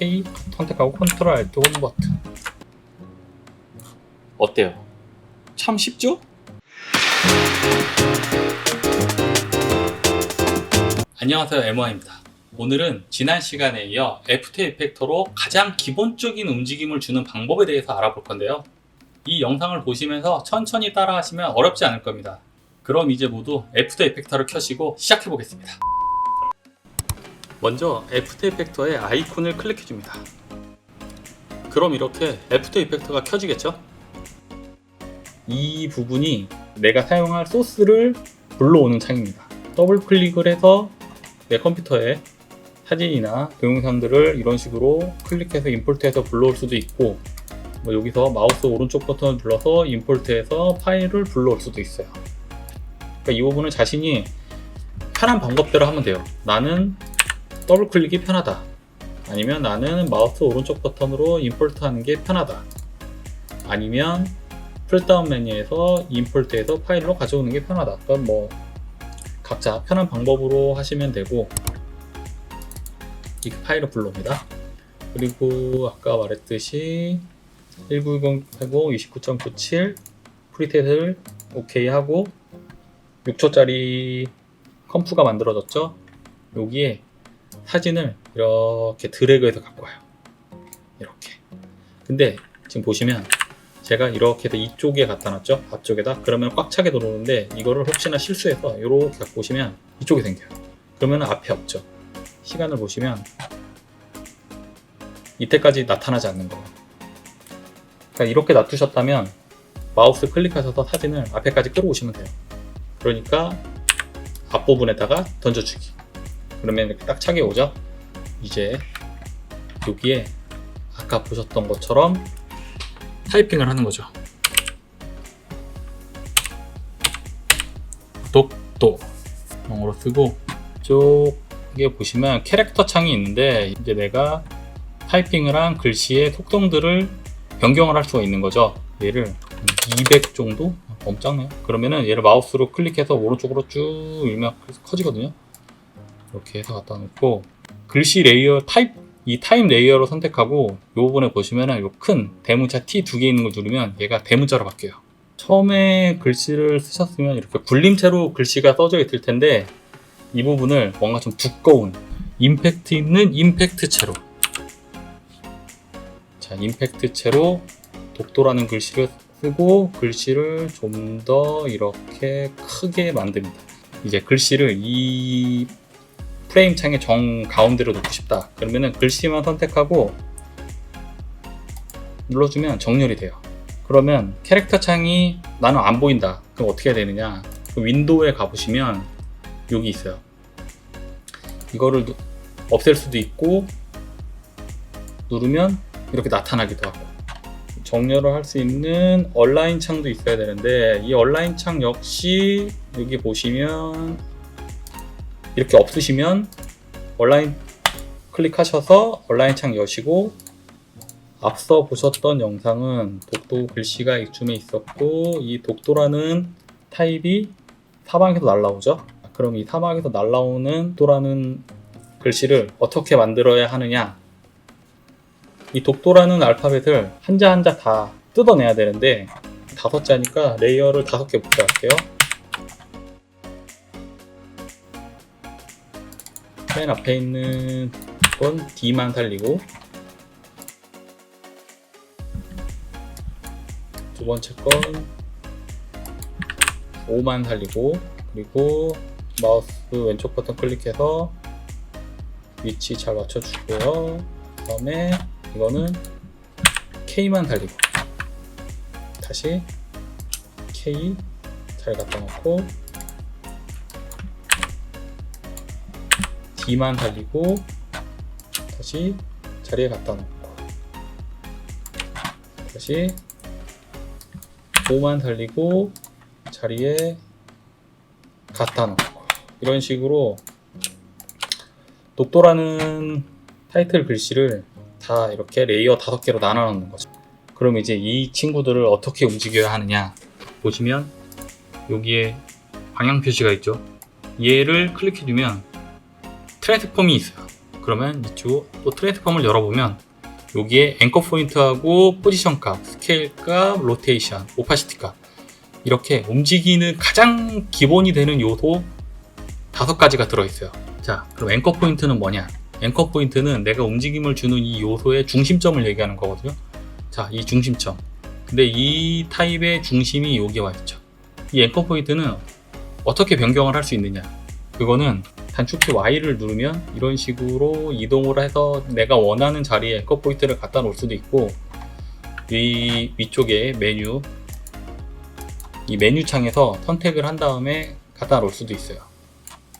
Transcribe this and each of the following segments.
K 선택하고 컨트롤 Alt 홈 버튼. 어때요? 참 쉽죠? 안녕하세요 에머입니다. 오늘은 지난 시간에 이어 애프터 이펙터로 가장 기본적인 움직임을 주는 방법에 대해서 알아볼 건데요. 이 영상을 보시면서 천천히 따라 하시면 어렵지 않을 겁니다. 그럼 이제 모두 애프터 이펙터를 켜시고 시작해 보겠습니다. 먼저 애프터 이펙터의 아이콘을 클릭해 줍니다. 그럼 이렇게 애프터 이펙터가 켜지겠죠? 이 부분이 내가 사용할 소스를 불러오는 창입니다. 더블 클릭을 해서 내 컴퓨터에 사진이나 동영상들을 이런 식으로 클릭해서 임포트해서 불러올 수도 있고 뭐 여기서 마우스 오른쪽 버튼을 눌러서 임포트해서 파일을 불러올 수도 있어요. 그러니까 이 부분은 자신이 편한 방법대로 하면 돼요. 나는 더블 클릭이 편하다. 아니면 나는 마우스 오른쪽 버튼으로 임포트 하는 게 편하다. 아니면 풀다운 메뉴에서 임포트해서 파일로 가져오는 게 편하다. 그건 뭐 각자 편한 방법으로 하시면 되고 이 파일을 불러옵니다. 그리고 아까 말했듯이 1920 29.97 프리셋을 오케이 하고 6초짜리 컴프가 만들어졌죠. 여기에 사진을 이렇게 드래그해서 갖고 와요. 이렇게. 근데 지금 보시면 제가 이렇게 해서 이쪽에 갖다 놨죠. 앞쪽에다. 그러면 꽉 차게 들어오는데 이거를 혹시나 실수해서 이렇게 갖고 오시면 이쪽에 생겨요. 그러면 앞에 없죠. 시간을 보시면 이때까지 나타나지 않는 거예요. 그러니까 이렇게 놔두셨다면 마우스 클릭하셔서 사진을 앞에까지 끌어오시면 돼요. 그러니까 앞부분에다가 던져주기. 그러면 이렇게 딱 차게 오죠? 이제 여기에 아까 보셨던 것처럼 타이핑을 하는 거죠. 독도 영어로 쓰고 이쪽에 보시면 캐릭터 창이 있는데 이제 내가 타이핑을 한 글씨의 속성들을 변경을 할 수가 있는 거죠. 얘를 200 정도 엄청나요. 그러면은 얘를 마우스로 클릭해서 오른쪽으로 쭉 밀면 커지거든요. 이렇게 해서 갖다 놓고 글씨 레이어 타입 이 타입 레이어로 선택하고 이 부분에 보시면은 요 큰 대문자 T 두 개 있는 걸 누르면 얘가 대문자로 바뀌어요. 처음에 글씨를 쓰셨으면 이렇게 굴림체로 글씨가 써져 있을 텐데 이 부분을 뭔가 좀 두꺼운 임팩트 있는 임팩트체로 자 임팩트체로 독도라는 글씨를 쓰고 글씨를 좀 더 이렇게 크게 만듭니다. 이제 글씨를 이 프레임 창의 정 가운데로 놓고 싶다. 그러면은 글씨만 선택하고 눌러주면 정렬이 돼요. 그러면 캐릭터 창이 나는 안 보인다. 그럼 어떻게 해야 되느냐? 그 윈도우에 가보시면 여기 있어요. 이거를 누- 없앨 수도 있고 누르면 이렇게 나타나기도 하고 정렬을 할 수 있는 얼라인 창도 있어야 되는데 이 얼라인 창 역시 여기 보시면 이렇게 없으시면 온라인 클릭하셔서 온라인 창 여시고 앞서 보셨던 영상은 독도 글씨가 이쯤에 있었고 이 독도라는 타입이 사방에서 날라오죠. 그럼 이 사방에서 날라오는 독도라는 글씨를 어떻게 만들어야 하느냐? 이 독도라는 알파벳을 한자 한자 다 뜯어내야 되는데 다섯 자니까 레이어를 다섯 개 붙여갈게요. 맨 앞에 있는 건 D만 살리고 두 번째 건 5만 살리고 그리고 마우스 왼쪽 버튼 클릭해서 위치 잘 맞춰주고요. 그 다음에 이거는 K만 살리고 다시 K 잘 갖다 놓고 D만 살리고 다시 자리에 갖다 놓고 다시 5만 살리고 자리에 갖다 놓고 이런 식으로 독도라는 타이틀 글씨를 다 이렇게 레이어 다섯 개로 나눠 놓는 거죠. 그럼 이제 이 친구들을 어떻게 움직여야 하느냐 보시면 여기에 방향 표시가 있죠. 얘를 클릭해 주면 트랜스폼이 있어요. 그러면 이쪽 또 트랜스폼을 열어보면 여기에 앵커 포인트하고 포지션 값, 스케일 값, 로테이션, 오파시티 값 이렇게 움직이는 가장 기본이 되는 요소 다섯 가지가 들어있어요. 자, 그럼 앵커 포인트는 뭐냐? 앵커 포인트는 내가 움직임을 주는 이 요소의 중심점을 얘기하는 거거든요. 자, 이 중심점. 근데 이 타입의 중심이 여기에 와 있죠. 이 앵커 포인트는 어떻게 변경을 할 수 있느냐? 그거는 단축키 Y를 누르면 이런 식으로 이동을 해서 내가 원하는 자리에 앵커 포인트를 갖다 놓을 수도 있고 이 위쪽에 메뉴 이 메뉴 창에서 선택을 한 다음에 갖다 놓을 수도 있어요.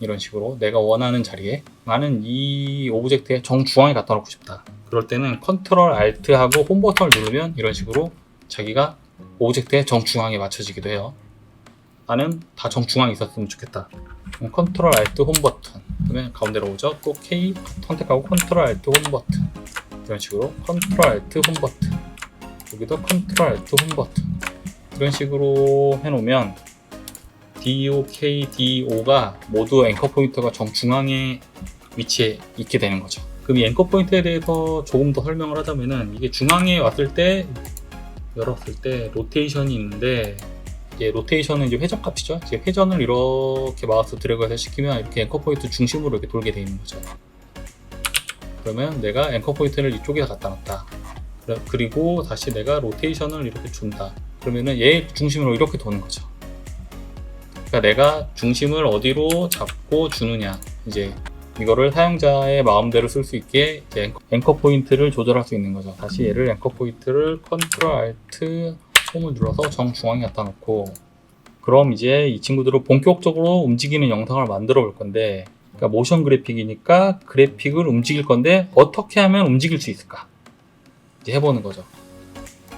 이런 식으로 내가 원하는 자리에 나는 이 오브젝트의 정중앙에 갖다 놓고 싶다. 그럴 때는 컨트롤 알트하고 홈 버튼을 누르면 이런 식으로 자기가 오브젝트의 정중앙에 맞춰지기도 해요. 나는 다 정중앙에 있었으면 좋겠다. 컨트롤 알트 홈 버튼 그러면 가운데로 오죠. 또 K 선택하고 컨트롤 알트 홈 버튼 이런 식으로 컨트롤 알트 홈 버튼 여기도 컨트롤 알트 홈 버튼 이런 식으로 해놓으면 DO, K, DO가 모두 앵커 포인트가 정중앙에 위치해 있게 되는 거죠. 그럼 이 앵커 포인트에 대해서 조금 더 설명을 하자면은 이게 중앙에 왔을 때 열었을 때 로테이션이 있는데 이게 로테이션은 이제 회전 값이죠. 이제 회전을 이렇게 마우스 드래그해서 시키면 이렇게 앵커 포인트 중심으로 이렇게 돌게 돼 있는 거죠. 그러면 내가 앵커 포인트를 이쪽에 갖다 놨다. 그리고 다시 내가 로테이션을 이렇게 준다. 그러면은 얘 중심으로 이렇게 도는 거죠. 그러니까 내가 중심을 어디로 잡고 주느냐. 이제 이거를 사용자의 마음대로 쓸 수 있게 이제 앵커, 앵커 포인트를 조절할 수 있는 거죠. 다시 얘를 앵커 포인트를 컨트롤 알트 홈을 눌러서 정중앙에 갖다 놓고 그럼 이제 이 친구들을 본격적으로 움직이는 영상을 만들어 볼 건데 그러니까 모션 그래픽이니까 그래픽을 움직일 건데 어떻게 하면 움직일 수 있을까? 이제 해보는 거죠.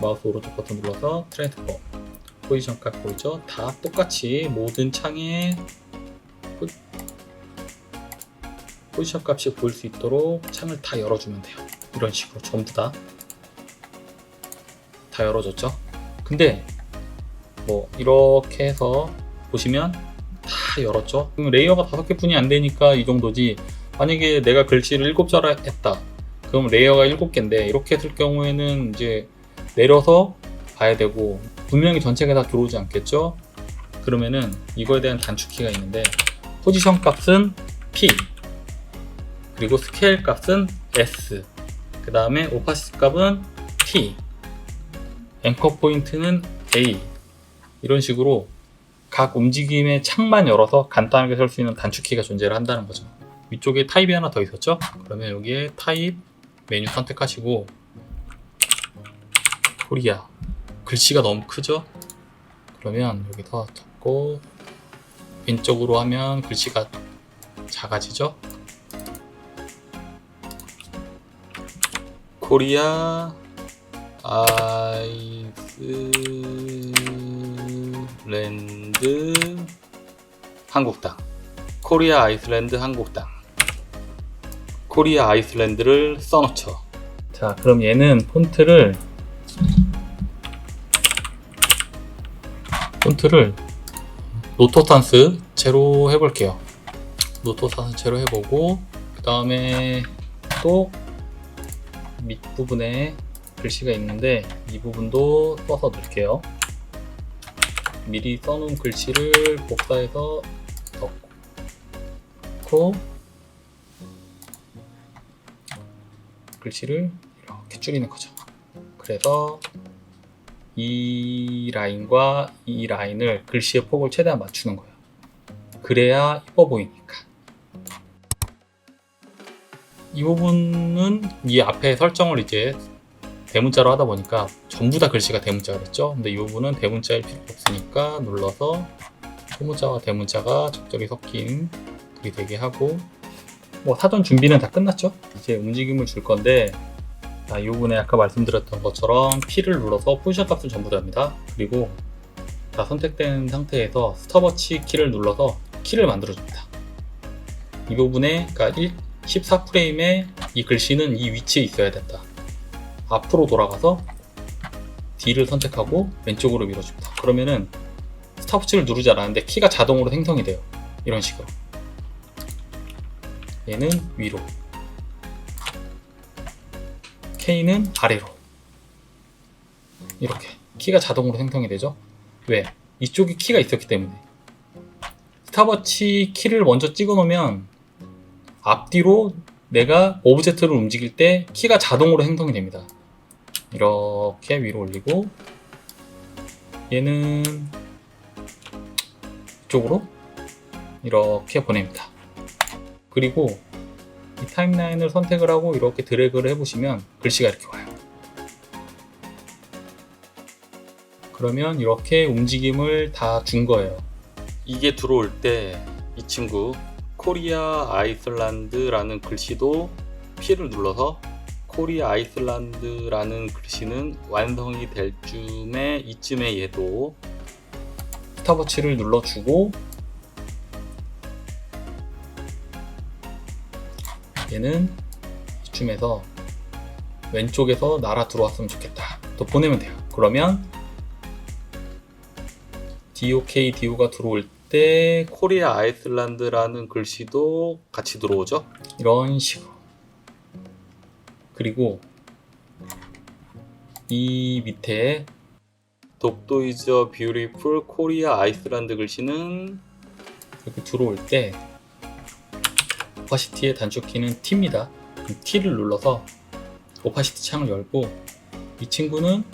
마우스 오른쪽 버튼 눌러서 트랜스폼 포지션 값 보이죠? 다 똑같이 모든 창에 포- 포지션 값이 보일 수 있도록 창을 다 열어주면 돼요. 이런 식으로 전부 다. 다 열어줬죠? 근데 뭐 이렇게 해서 보시면 다 열었죠? 그럼 레이어가 다섯 개뿐이 안 되니까 이 정도지 만약에 내가 글씨를 일곱 자라 했다 그럼 레이어가 일곱 개인데 이렇게 했을 경우에는 이제 내려서 봐야 되고 분명히 전체가 다 들어오지 않겠죠? 그러면은 이거에 대한 단축키가 있는데 포지션 값은 P 그리고 스케일 값은 S 그 다음에 오파시티 값은 T 앵커 포인트는 A 이런 식으로 각 움직임의 창만 열어서 간단하게 설 수 있는 단축키가 존재를 한다는 거죠. 위쪽에 타입이 하나 더 있었죠? 그러면 여기에 타입 메뉴 선택하시고 코리아 글씨가 너무 크죠? 그러면 여기서 잡고 왼쪽으로 하면 글씨가 작아지죠? 코리아 아이슬랜드 한국당. 코리아 아이슬랜드 한국당. 코리아 아이슬랜드를 써놓죠. 자 그럼 얘는 폰트를 폰트를 노토탄스 제로 해볼게요. 노토탄스 제로 해보고 그 다음에 또 밑부분에 글씨가 있는데 이 부분도 써서 넣을게요. 미리 써놓은 글씨를 복사해서 넣고 글씨를 이렇게 줄이는 거죠. 그래서 이 라인과 이 라인을 글씨의 폭을 최대한 맞추는 거예요. 그래야 이뻐 보이니까. 이 부분은 이 앞에 설정을 이제 대문자로 하다 보니까 전부 다 글씨가 대문자가 됐죠. 근데 이 부분은 대문자일 필요 없으니까 눌러서 소문자와 대문자가 적절히 섞인 글이 되게 하고 뭐 사전 준비는 다 끝났죠. 이제 움직임을 줄 건데 자, 이 부분에 아까 말씀드렸던 것처럼 P를 눌러서 포지션 값을 전부 답니다. 그리고 다 선택된 상태에서 스톱워치 키를 눌러서 키를 만들어줍니다. 이 부분에 그러니까 1, 14프레임에 이 글씨는 이 위치에 있어야 된다. 앞으로 돌아가서 D를 선택하고 왼쪽으로 밀어줍니다. 그러면은 스톱워치를 누르지 않았는데 키가 자동으로 생성이 돼요. 이런 식으로. 얘는 위로. K는 아래로 이렇게 키가 자동으로 생성이 되죠. 왜? 이쪽에 키가 있었기 때문에 스탑워치 키를 먼저 찍어 놓으면 앞뒤로 내가 오브젝트를 움직일 때 키가 자동으로 행동이 됩니다. 이렇게 위로 올리고 얘는 이쪽으로 이렇게 보냅니다. 그리고 이 타임라인을 선택을 하고 이렇게 드래그를 해보시면 글씨가 이렇게 와요. 그러면 이렇게 움직임을 다 준 거예요. 이게 들어올 때 이 친구 코리아 아이슬란드라는 글씨도 P를 눌러서 코리아 아이슬란드라는 글씨는 완성이 될 쯤에 이쯤에 얘도 스탑워치를 눌러주고 얘는 이쯤에서 왼쪽에서 날아 들어왔으면 좋겠다. 또 보내면 돼요. 그러면 DOK, DO가 들어올 때 코리아 아이슬란드라는 글씨도 같이 들어오죠. 이런 식으로. 그리고 이 밑에 독도 이즈 어 뷰티풀 코리아 아이슬란드 글씨는 이렇게 들어올 때 오파시티의 단축키는 T입니다. T를 눌러서 오파시티 창을 열고 이 친구는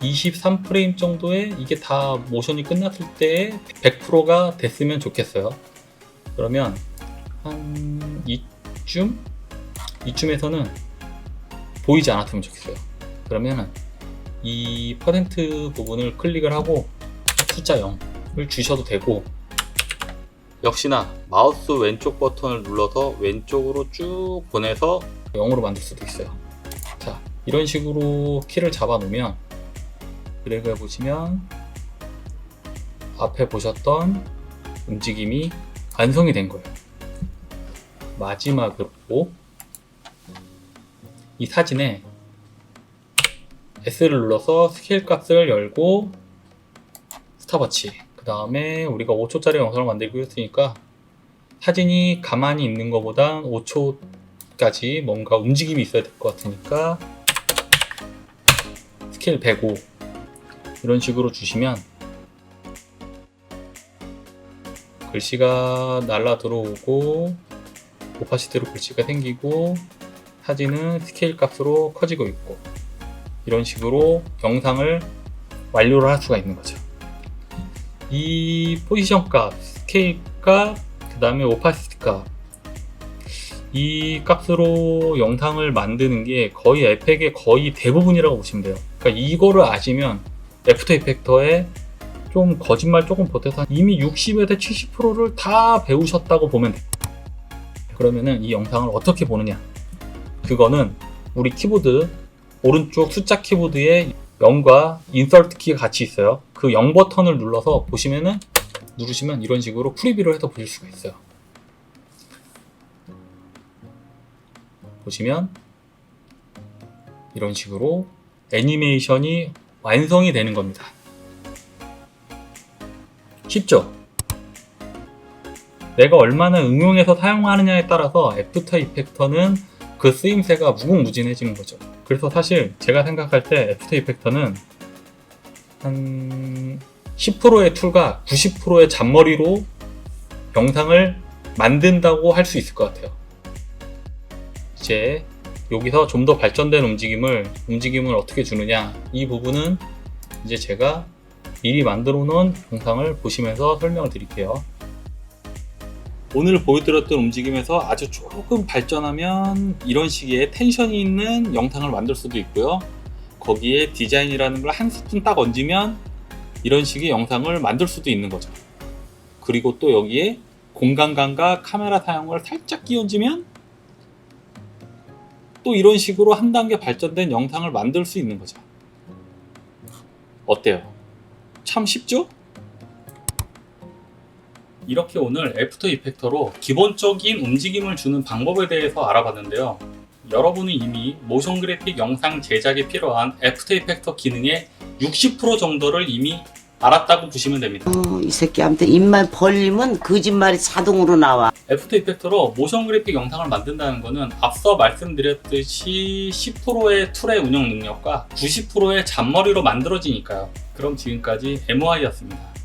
23프레임 정도에 이게 다 모션이 끝났을 때 100%가 됐으면 좋겠어요. 그러면 한 이쯤? 이쯤에서는 보이지 않았으면 좋겠어요. 그러면 이 퍼센트 부분을 클릭을 하고 숫자 0을 주셔도 되고 역시나 마우스 왼쪽 버튼을 눌러서 왼쪽으로 쭉 보내서 0으로 만들 수도 있어요. 자, 이런 식으로 키를 잡아 놓으면 드래그 해보시면 앞에 보셨던 움직임이 완성이 된 거예요. 마지막 으로 이 사진에 S를 눌러서 스케일 값을 열고 스탑워치. 그 다음에 우리가 5초짜리 영상을 만들기로 했으니까 사진이 가만히 있는 것보단 5초까지 뭔가 움직임이 있어야 될 것 같으니까 스케일 105 이런 식으로 주시면 글씨가 날라 들어오고 오파시티로 글씨가 생기고 사진은 스케일 값으로 커지고 있고 이런 식으로 영상을 완료를 할 수가 있는 거죠. 이 포지션 값, 스케일 값, 그 다음에 오파시티 값, 이 값으로 영상을 만드는 게 거의 에펙의 거의 대부분이라고 보시면 돼요. 그러니까 이거를 아시면 애프터 이펙터에 좀 거짓말 조금 보태서 이미 60에서 70%를 다 배우셨다고 보면 돼요. 그러면은 이 영상을 어떻게 보느냐? 그거는 우리 키보드 오른쪽 숫자 키보드에 0과 인서트 키가 같이 있어요. 그 0 버튼을 눌러서 보시면은 누르시면 이런 식으로 프리뷰를 해서 보실 수가 있어요. 보시면 이런 식으로 애니메이션이 완성이 되는 겁니다. 쉽죠? 내가 얼마나 응용해서 사용하느냐에 따라서 애프터 이펙터는 그 쓰임새가 무궁무진해지는 거죠. 그래서 사실 제가 생각할 때 애프터 이펙터는 한 10%의 툴과 90%의 잔머리로 영상을 만든다고 할 수 있을 것 같아요. 이제 여기서 좀 더 발전된 움직임을 움직임을 어떻게 주느냐 이 부분은 이제 제가 미리 만들어 놓은 영상을 보시면서 설명을 드릴게요. 오늘 보여드렸던 움직임에서 아주 조금 발전하면 이런 식의 텐션이 있는 영상을 만들 수도 있고요. 거기에 디자인이라는 걸 한 스푼 딱 얹으면 이런 식의 영상을 만들 수도 있는 거죠. 그리고 또 여기에 공간감과 카메라 사용을 살짝 끼얹으면 또 이런 식으로 한 단계 발전된 영상을 만들 수 있는 거죠. 어때요? 참 쉽죠? 이렇게 오늘 애프터 이펙터로 기본적인 움직임을 주는 방법에 대해서 알아봤는데요. 여러분은 이미 모션 그래픽 영상 제작에 필요한 애프터 이펙터 기능의 60% 정도를 이미 알았다고 보시면 됩니다. 어, 이 새끼한테 입만 벌리면 거짓말이 자동으로 나와. 애프터 이펙터로 모션 그래픽 영상을 만든다는 것은 앞서 말씀드렸듯이 10%의 툴의 운영 능력과 90%의 잔머리로 만들어지니까요. 그럼 지금까지 MOI였습니다.